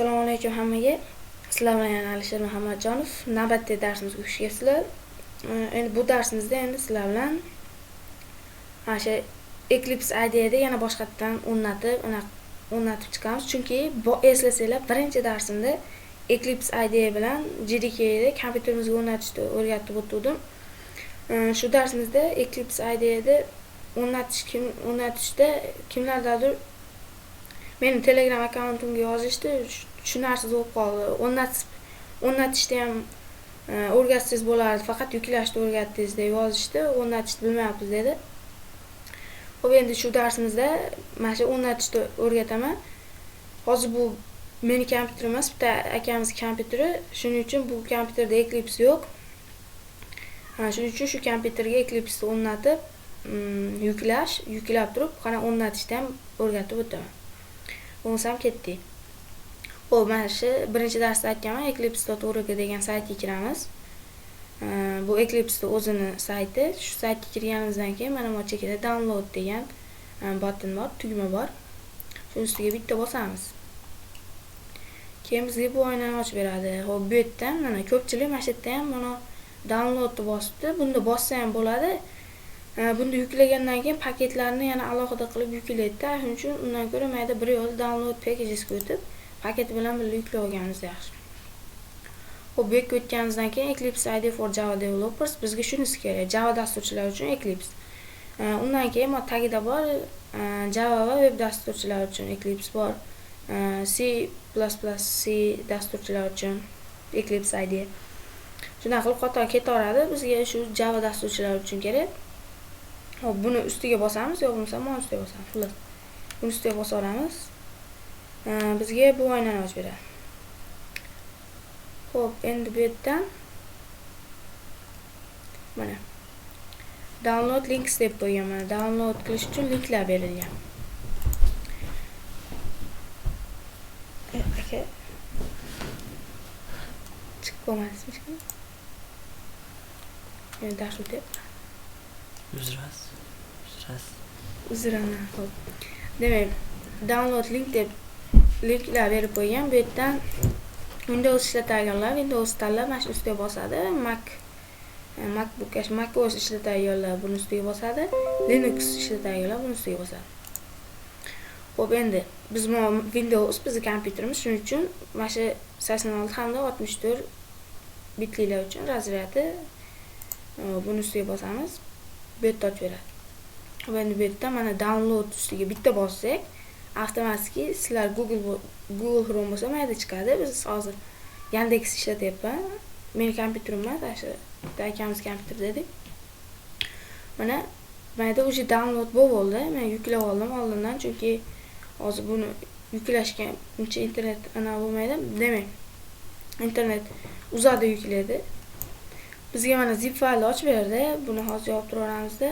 assalomu alaykum hammaga sizlar bilan yana alisher muhammadjonov. Navbatdagi darsimizga xush kelibsizlar endi bu darsimizda endi sizlar bilan mana shu eclipse idada yana boshqatdan o'rnatib o'rnatib chiqamiz. Chunki eslasanglar birinchi darsimda eclipse ida bilan jdkda kompyuterimizga o'rnatishni o'rgatib o'tgandim shu darsimizda eclipse idada o'rnatish kim o'rnatishda kimlardadir meni telegram akkauntimga yozishdi tushunarsiz bo'lib qoldi. O'rnatib o'rnatishni ham e, o'rgatsangiz bo'lardi. Faqat yuklashni o'rgatdingiz deb yozishdi. O'rnatishni bilmayapmiz dedi. Ho'p endi shu darsimizda mana shu o'rnatishni o'rgataman. Hozir bu meni kompyuterim emas bitta akamiz kompyuteri. Shuning uchun bu kompyuterda eclipse yo'q. Shuning uchun shu kompyuterga eclipseni o'rnatib mm, yuklash yuklab turib qana o'rnatishni ham o'rgatib o'taman. Bo'lmasam ketdik ho'p mana shu birinchi darsda aytganman eclipse org degan saytga kiramiz bu eclipseni o'zini sayti shu saytga kirganimizdan keyin mana bu chekada download degan button bor tugma bor shuni ustiga bitta bosamiz keyin bizga bu oynani ochib beradi ho'p bu yerdan mana ko'pchilik mana shu yerda ham mana downloadni bosibdi bunda bossa ham bo'ladi bunda yuklagandan keyin paketlarni yana alohida qilib yuklaydida shuning uchun undan ko'ra mayda bir yo'l download packagesga o'tib paket bilan birga yuklab olganimiz yaxshi. Ho'p bu yerga o'tganimizdan keyin eclipse id for java developers bizga shunisi kerak java dasturchilari uchun eclipse. Undan keyin mana tagida bor e, java va web dasturchilari uchun eclipse bor. C plus plus c dasturchilar uchun eclipse id shunaqa qilib qator ketaveradi bizga shu java dasturchilari uchun kerak. Hop buni ustiga bosamiz yo bo'lmasa mana ustiga bosamiz? Xullas buni ustiga bosib olamiz. бізге бұл айнаны жібереді Хоп, енді бұл жерден міне download links deb qo'ygan mana. Download qilish uchun linklar berilgan. E, aka. Chiqib qolmasin hech dars o'tyapman uzrasiz uzrasiz uzraman ho'p demak download link deb linklar berib qo'ygan bu yerdan windows ishlatadiganlar windows tanlab mana shu ustiga bosadi mac e, macbook mac os ishlatadiganlar buni ustiga bosadi linux ishlatadiganlar buni ustiga bosadi ho'p endi biz windows bizni kompyuterimiz shuning uchun mana shu sakson olti hamda oltmish to'rt bitliklar uchun razryadi e, buni ustiga bosamiz bu yerda ochib beradi endi bu yerda download ustiga bitta bossak avtomatik sizlar google google chrome bo'lsa mayda chiqadi biz hozir yandex ishlatyapman meni kompyuterim emas ana shu bitta akamiz kompyuter dedik mana mayda уже download bo'lib bo'ldi men yuklab oldim oldindan chunki hozir buni yuklashga uncha internet anaqa bo'lmaydi demak internet uzada yuklaydi bizga mana zip faylni ochib berdi buni hozir yopib turaveramizda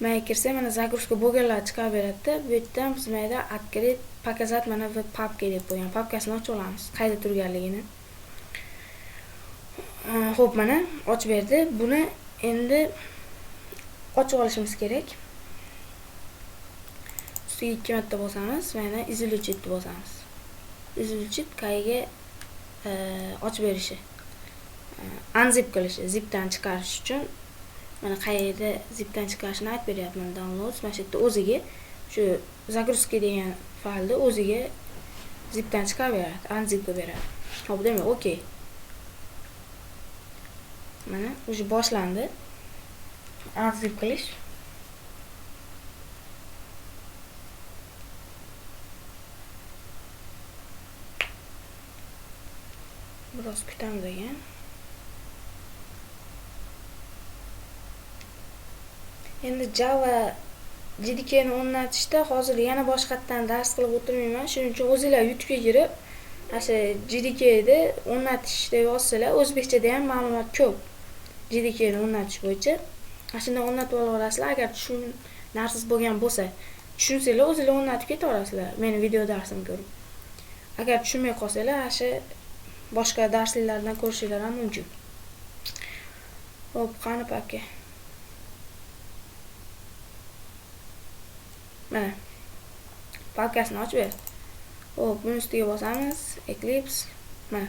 mayga kirsak mana загрузка bo'lganlar chiqarib beradida bu yerdan biz mayda открыть показать mana bu papka deb qo'ygan papkasini ochib olamiz qayerda turganligini ho'p mana ochib berdi buni endi ochib olishimiz kerak ustiga ikki marta bosamiz mana iziluvchitni bosamiz iziluvchit qayerga ochib berishi unzip qilishi zipdan chiqarish uchun mana qayerda zipdan chiqarishni aytib beryapman downloads mana shu yerda o'ziga shu загрузка degan faylni o'ziga zipdan chiqarib beradi unzip qilib beradi. Hop demak okey mana уже boshlandi. Unzip qilish. Biroz kutamiz ekan endi java jdkni o'rnatishda hozir yana boshqatdan dars qilib o'tirmayman. Shuning uchun o'zinglar youtubega kirib o'sha shu jdkni o'rnatish deb yozsanglar o'zbekchada ham ma'lumot ko'p jdkni o'rnatish bo'yicha. Ana shunday o'rnatib olaverasizlar agar tushunarsiz bo'lgan bo'lsa tushunsanglar o'zinglar o'rnatib ketaverasizlar meni video darsimni ko'rib. Agar tushunmay qolsanglar ana shu boshqa darsliklardan ko'rishinglar ham mumkin. Ho'p qani paka mana papkasini ochib ber Hop, buni ustiga bosamiz. Eclipse. Mana.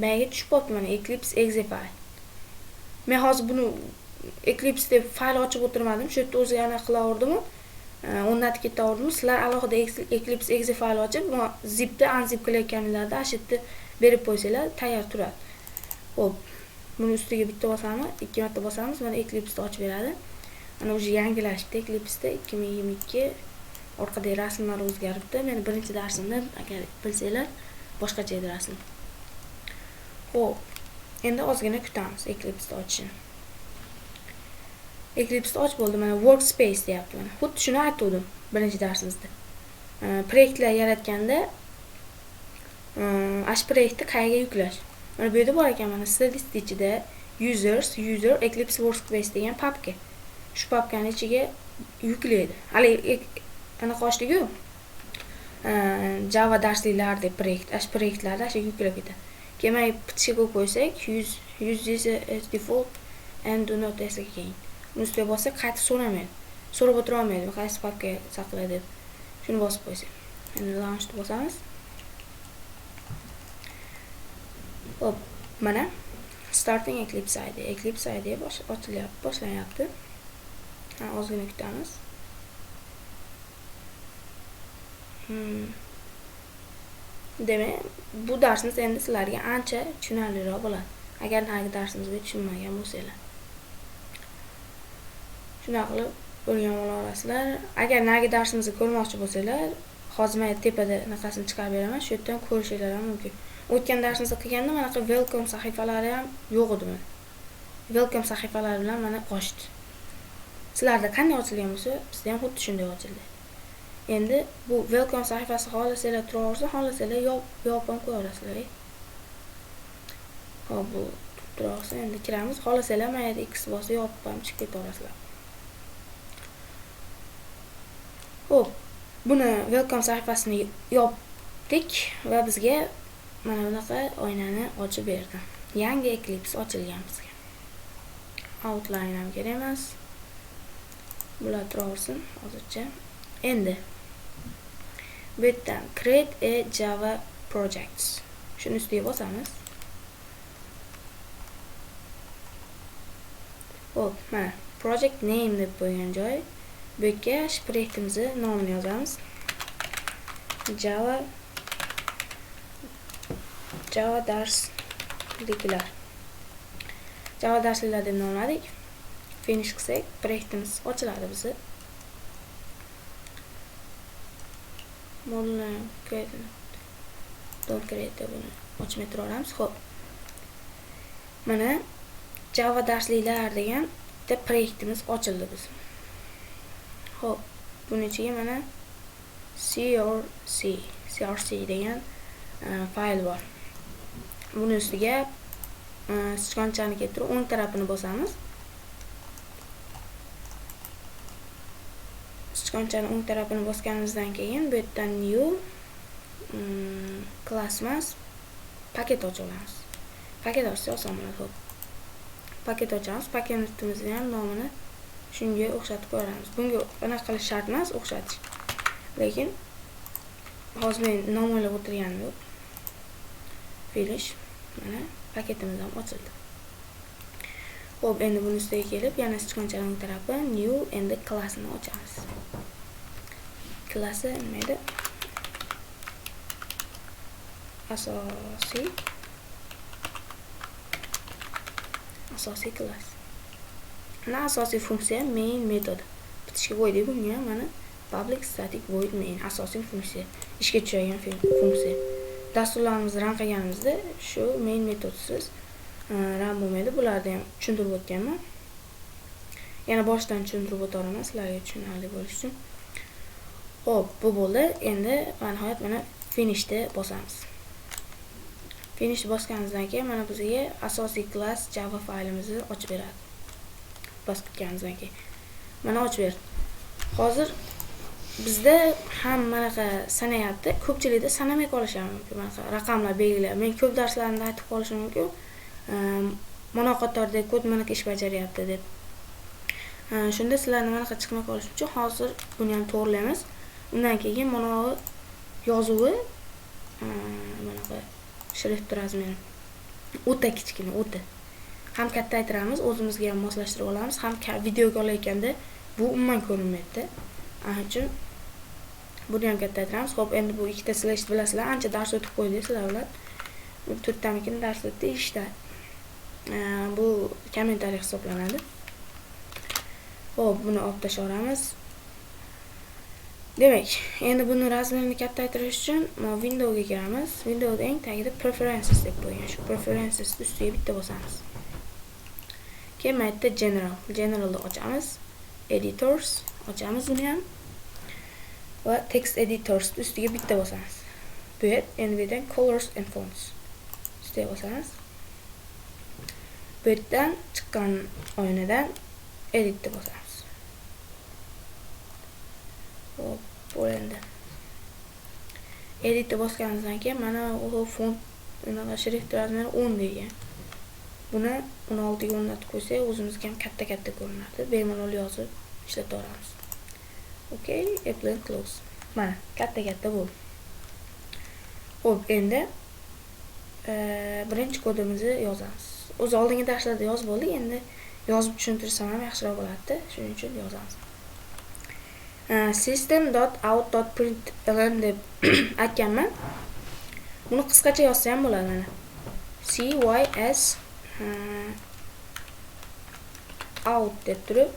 Menga tushib qolibdi mana Eclipse exe fayl. Men hozir buni Eclipse deb fayl ochib o'tirmadim. Shu yerda o'zi anaqa qilaverdimu o'rnatib ketaverdimu Sizlar alohida Eclipse exe fayl ochib, zipni unzip qilayotganinglarda shu yerda berib qo'ysanglar tayyor turadi. Hop. Buni ustiga bitta bosamiz, ikki marta bosamiz, mana eclipseni ochib beradi. Mana уже yangilashibdi Eclipse'da 2022 orqadagi rasmlar o'zgaribdi. Meni birinchi darsimda agar bilsanglar boshqacha edi rasm. Xo'p. Endi ozgina kutamiz Eclipse ochishini. Eclipse och bo'ldi. Mana workspace deyapti mana. Xuddi shuni aytgandim birinchi darsimizda. Proyektlar yaratganda ash proyektni qayerga yuklash. Mana bu yerda bor ekan mana statistik ichida users, user Eclipse workspace degan papka. Shu papkani ichiga yuklaydi. Hali anaqa ochdik-ku. Java darsliklar deb proyekt, ash proyektlarni shu yuklab ketadi. Keyin mana bitishga qo'ysak, yuz yuz as default and do not as again. Buni ustiga bossak qaytib so'ramaydi. So'rab o'tira olmaydi. Qaysi papkaga saqla deb. Shuni bosib qo'ysak. Endi launchni bosamiz. Hop, mana starting Eclipse ID. Eclipse ID bosh ochilyapti, boshlanyapti. Ha, ozgina kutamiz. Hmm. Demak, bu darsimiz endi sizlarga ancha tushunarliroq bo'ladi. Agar narigi darsimizga tushunmagan bo'lsanglar. shunaqa qilib o'rganib ola olasizlar. Agar narigi darsimizni ko'rmoqchi bo'lsanglar, hozir man tepada anaqasini chiqarib beraman, shu yerdan ko'rishinglar ham mumkin. O'tgan darsimizda qilganda manaqa welcome sahifalari ham yo'q edi mana. Welcome sahifalari bilan mana ochdi. Sizlarda qanday ochilgan bo'lsa, bizda ham xuddi shunday ochildi. Endi bu welcome sahifasi xohlasanglar turaversa, xohlasanglar yopib ham qo'ya olasizlar. E. Hop, bu turaversa endi kiramiz. Xohlasanglar mana yerda X bosib yopib ham chiqib keta olasizlar. Hop, buni welcome sahifasini yopdik va bizga mana bunaqa oynani ochib berdi. Yangi Eclipse ochilgan bizga. Outline ham kerak emas. Bular turaversin hozircha. Endi bu yerdan create a java projects. Shuni ustiga bosamiz. Hop, mana project name deb qo'ygan joy. Bu yerga shu proyektimizni nomini yozamiz. Java Java darsliklar. Java darsliklar deb nomladik. Finish qilsak, proyektimiz ochiladi bizni. Modulni create don't create deb buni ochib aytaveramiz Xo'p. Mana Java darsliklar degan bitta proyektimiz ochildi biz. Xo'p, buni ichiga mana crc, crc degan e, fayl bor. Buni ustiga e, sichqonchani keltirib o'ng tarafini bosamiz. Sichqonchani o'ng tarafini bosganimizdan keyin bu yerda new mm, klassmas paket ocha olamiz. Paket ochsa oson bo'ladi. ho'p Paket ochamiz. Paketimizni ham nomini shunga o'xshatib qo'yamiz. Bunga anaqa qilish shart emas, o'xshatish. Lekin hozir men nom o'ylab o'tirganim yo'q. Finish. Mana paketimiz ham ochildi. Xo'p, endi buni ustiga kelib, yana sichqonchaning tarafi new endi klassini ochamiz. Klassi nima edi? Asosiy asosiy klass. Mana asosiy funksiya main metodi. Bitishga qo'ydik bunga mana public static void main asosiy funksiya. Ishga tushadigan funksiya. Dasturlarimizni ran qilganimizda shu main metodsiz e, ran bo'lmaydi. Bularni ham tushuntirib o'tganman. Yana boshdan tushuntirib o'taraman sizlarga tushunarli bo'lishi uchun. Xo'p, bu bo'ldi. Endi nihoyat mana finishni bosamiz. Finish bosganimizdan keyin mana bizga asosiy klass Java faylimizni ochib beradi. Bosganimizdan keyin. Mana ochib berdi. Hozir bizda ham manaqa sanayapti. Ko'pchilikda sanamay qolishi mumkin. Manaqa raqamlar belgilar. Men ko'p darslarimda aytib qolishim mumkin. Mana kod mana ish bajaryapti deb. Ehm, shunda sizlarni manaqa chiqmay qolish uchun hozir buni ham to'g'rilaymiz. Undan keyin mana yozuvi bunaqa shrift razmeri o'ta kichkina o'ta. Ham kattaytiramiz o'zimizga ham moslashtirib olamiz. Ham videoga olayotganda bu umuman ko'rinmaydida ana uchun buni ham kattaytiramiz ho'p endi bu ikkita slash bilasizlar ancha dars o'tib qo'ydik sizlar bilan bu to'rttamikin dars o'tdi ishda. Bu kommentariy hisoblanadi. Ho'p buni olib tashlaveramiz demak endi buni razmerini mana windowga kiramiz windowda eng tagida preferences deb qo'ygan shu preferences ustiga bitta bosamiz keyin general generalni ochamiz editors ochamiz buni ham va text editors ustiga bitta bosamiz bu yer yerdan colors and fonts ustiga bosamiz bu yerdan chiqqan oynadan editni bosamiz hop bo'lindi editni bosganimizdan keyin mana u font unaqa shrift razmeri o'n degan buni o'n oltiga o'rnatib qo'ysak o'zimizga ham katta katta ko'rinadi. Bemalol yozib ishlataveramiz okey apply close. Mana katta katta bo'ldi ho'p endi e, birinchi kodimizni yozamiz. O'zi oldingi darslarda yozib oldik endi yozib tushuntirsam ham yaxshiroq bo'ladida. Shuning uchun yozamiz. system.out.println deb aytganman. Buni qisqacha yozsa ham bo'ladi mana. Cys uh, out deb turib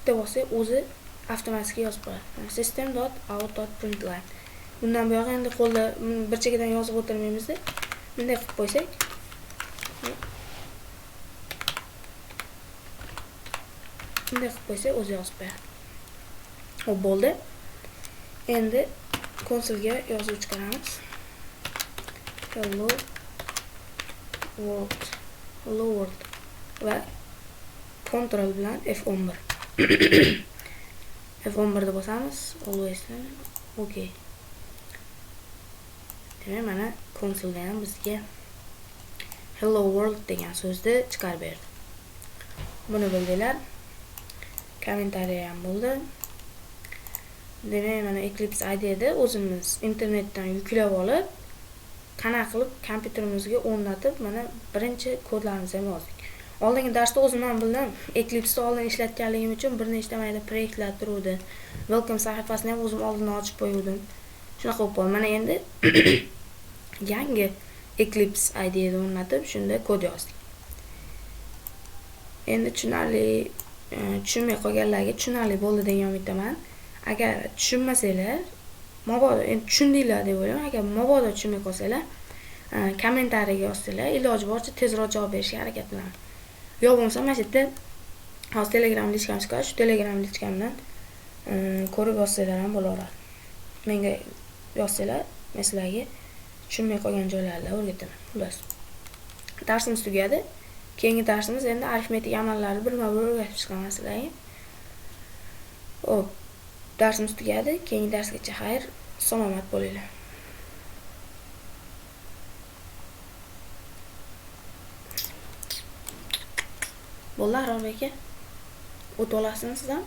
bitta bossak o'zi avtomatik yozib qo'yadi. System.out.println bundan buyog'i endi qo'lda bir chekkadan yozib o'tirmaymizda. Bunday qilib qo'ysak. Bunday qilib qo'ysak o'zi yozib qo'yadi. Hop bo'ldi endi konsolga yozuv chiqaramiz hello world. Hello world. Va control bilan f11 f11 ni bosamiz always ok. Demak mana konsolda ham bizga hello world degan so'zni chiqarib berdi buni bildinglar kommentariy ham bo'ldi demak mana eclipse idda o'zimiz internetdan yuklab olib qanaqa qilib kompyuterimizga o'rnatib mana birinchi kodlarimizni ham yozdik. Oldingi darsda o'zim ham bildim eclipseni oldin ishlatganligim uchun bir nechta mayda proyektlar turuvdi. Welcome sahifasini ham o'zim oldin ochib qo'yuvdim. Shunaqa bo'lib qoldi. Mana endi yangi eclipse idni o'rnatib shunda kod yozdik. Endi tushunarli e, tushunmay qolganlarga tushunarli bo'ldi degan umiddaman. Agar tushunmasanglar mabodo endi tushundinglar deb o'ylayman. Agar mabodo tushunmay qolsanglar e, kommentariyga yozsanglar iloji boricha tezroq javob berishga harakat qilaman. Yo bo'lmasa mana shu yerda hozir telegram lichkam chiqadi shu telegram lichkamdan e, ko'rib yozsanglar ham bo'laveradi. Menga yozsanglar men sizlarga tushunmay qolgan joylarida o'rgataman. Xullas. Darsimiz tugadi. Keyingi darsimiz endi arifmetik amallarni birma bir o'rgatib chiqaman sizlarga. Hop darsimiz tugadi. Keyingi darsgacha xayr salomat bo'linglar. Bo'ldi arorbek aka. O'tib olasizmi siz ham